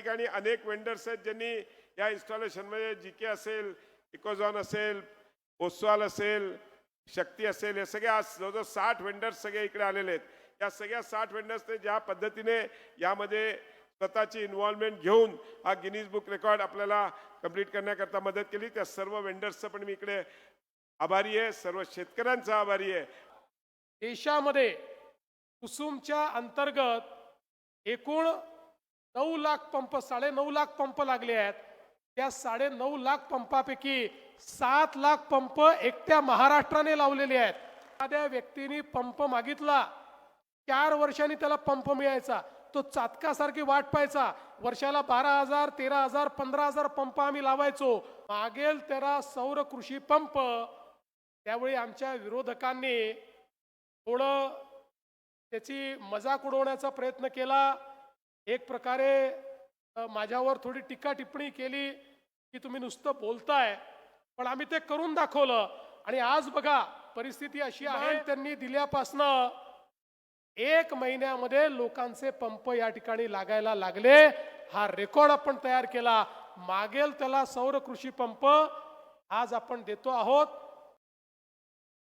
ठिकाणी अनेक वेंडर्स आहेत ज्यांनी या इन्स्टॉलेशनमध्ये जी के असेल इकोझॉन असेल ओस्वाल असेल शक्ती असेल हे सगळ्या जवळजवळ साठ वेंडर्स सगळे इकडे आलेले आहेत. या सगळ्या साठ वेंडर्सने ज्या पद्धतीने यामध्ये स्वतःची इन्व्हॉल्वमेंट घेऊन हा गिनीज बुक रेकॉर्ड आपल्याला कंप्लीट करण्याकरता मदत केली. त्या सर्व वेंडर्सचं पण मी इकडे आभारी आहे. सर्व शेतकऱ्यांचा आभारी आहे. देशामध्ये कुसुमच्या अंतर्गत एकूण नऊ लाख पंप साडे नऊ लाख पंप लागले आहेत. त्या साडे नऊ लाख पंपापैकी सात लाख पंप एकट्या महाराष्ट्राने लावलेले आहेत. एखाद्या व्यक्तीने पंप मागितला चार वर्षांनी त्याला पंप मिळायचा. तो चातकासारखी वाट पाहायचा. वर्षाला बारा हजार तेरा हजार पंधरा हजार पंप आम्ही लावायचो. मागेल तेरा सौर कृषी पंप. त्यावेळी आमच्या विरोधकांनी थोडं त्याची मजाक उडवण्याचा प्रयत्न केला. एक प्रकारे माझ्यावर थोडी टीका टिप्पणी केली की तुम्ही नुसतं बोलताय पण आम्ही ते करून दाखवलं. आणि आज बघा परिस्थिती अशी आहे त्यांनी दिल्यापासनं एक महिन्यामध्ये लोकांचे पंप या ठिकाणी लागायला लागले. हा रेकॉर्ड आपण तयार केला. मागेल त्याला सौर कृषी पंप आज आपण देतो आहोत.